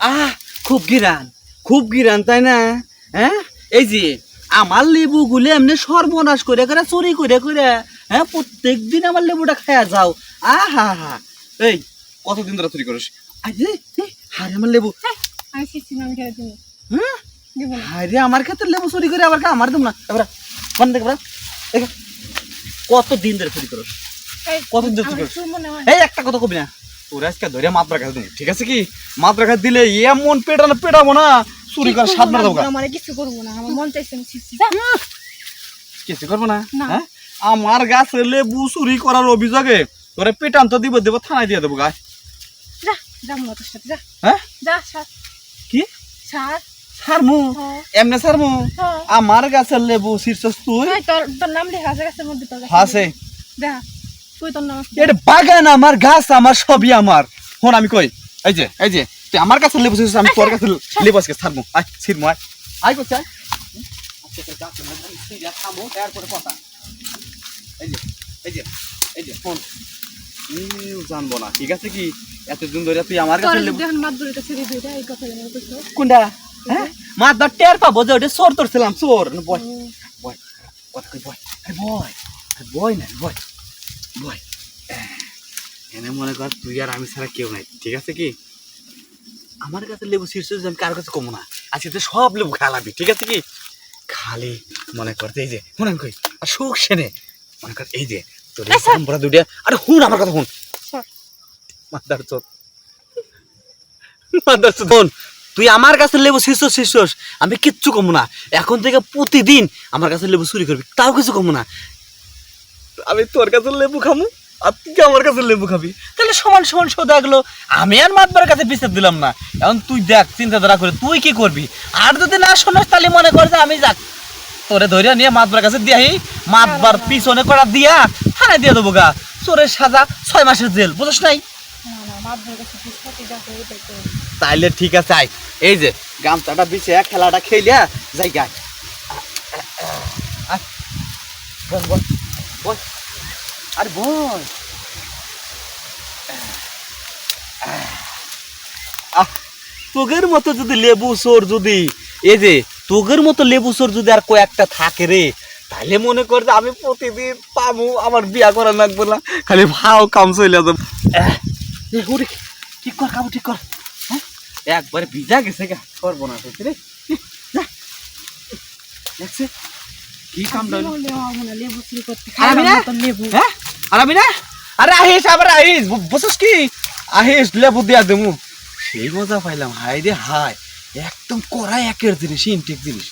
আহ খুব গিরান খুব গিরান তাই না? হ্যাঁ? এই যে আমার লেবু গুলে এমনি সর্বনাশ করে করে চুরি করে করে হ্যাঁ? প্রত্যেক দিন আমার লেবুটা খায়া যাও। আহা হা হা এই কতদিন ধরে চুরি করিস? আরে হারে আমার লেবু। হ্যাঁ? হারে আমার ক্ষেত্রে লেবু চুরি করে আবার আমার দেব না। এবার বন্ধ দেখ কত দিন ধরে চুরি করিস? কতদিন ধরে চুরি করিস? মনে এই একটা কথা কবি না। তোর আজকে ধরে মাত্রা তুমি ঠিক আছে কি? মাত্রা দিলে এমন পেটানো পেটাবো না চুরি করে সাত মারা দেবো আমার কিছু করব না আমার মন চাইছে কিছু করব না। হ্যাঁ? আমার গাছে লেবু চুরি করার অভিযোগে তোরে পেটান তো দিব দেবো থানায় দিয়ে দেবো গায়ে যা যা তোর সাথে যা। হ্যাঁ? যা সার। কি? সার। সারমু? হ্যাঁ। এমনে সারমু? হ্যাঁ। আমার গাছের লেবু শীর্ষ তুই? তোর নাম লেখা আছে গাছের মধ্যে আছে। এটা বাগান আমার গাছ আমার সবই আমার। হন আমি কই? এই যে এই যে তুই আমার কাছে লেবু ছিড়ছিস, আমি তোর কাছে লেবু আজকে ছাড়বো। আয় ছিড়মু আয়। আয় করছে আয় কথা। এই যে এই যে এই যে ফোন জানব না ঠিক আছে কি? এতদিন ধরে তুই আমার কাছে কোনটা? হ্যাঁ? মা দর টের পাবো যে ওটা চোর তোর চোর। বয় বয় কথা কই বয়। বয় বয় না বয়। বয় এনে মনে কর তুই আর আমি ছাড়া কেউ নাই ঠিক আছে কি আমার কাছে লেবু শীর্ষ আমি কার কাছে কমো না আজকে তো সব লেবু খালাবি ঠিক আছে কি খালি মনে করতে এই যে মনে কই আর সুখ সেনে মনে কর এই যে তোর আচ্ছা। আমরা আরে হুন আমার কথা হুন। মাদার চোদ মাদার চোদ হুন তুই আমার কাছে লেবু শীর্ষ শীর্ষ আমি কিচ্ছু কমো না এখন থেকে প্রতিদিন আমার কাছে লেবু চুরি করবি তাও কিছু কমো না আমি তোর কাছে লেবু খামু আর তুই আমার কাছে লেবু খাবি? তাহলে সমান সমান সোদা গেলো আমি আর মাতবার কাছে বিচার দিলাম না। এখন তুই দেখ চিন্তাধারা করে তুই কি করবি? আর যদি না শোনাস তাহলে মনে কর যে আমি যাক। তোরে ধরে নিয়ে মাতবার কাছে দিয়াহি মাতবার পিছনে করা দিয়া থানায় দিয়ে দেবো গা। চোরের সাজা ছয় মাসের জেল বুঝছ নাই। তাইলে ঠিক আছে আয়। এই যে গামছাটা বিছে খেলাটা খেলিয়া যাই গায়। বল বল বল। আরে বল। আহ, তোগের মতো যদি লেবু চোর যদি এই যে তোগের মতো লেবু চোর যদি আর কয়েকটা থাকে রে তাহলে মনে কর যে আমি প্রতিদিন পাবো আমার বিয়া করা লাগবে না খালি ভাও কাম চলে যাবে। ঠিক কর কাবু ঠিক কর। হ্যাঁ? একবারে ভিজা গেছে গা সর্বনাশ হয়েছে রে। যা। দেখছে? কি কামটা লেবু না, চুরি করতে না? লেবু। হ্যাঁ? আর আমি না? আরে আহিস, আবার আহিস। বসস কি? আহিস লেবু দিয়া দেমু। সেই মজা পাইলাম। হাই রে হাই একদম কড়া একের জিনিস ইনটেক জিনিস।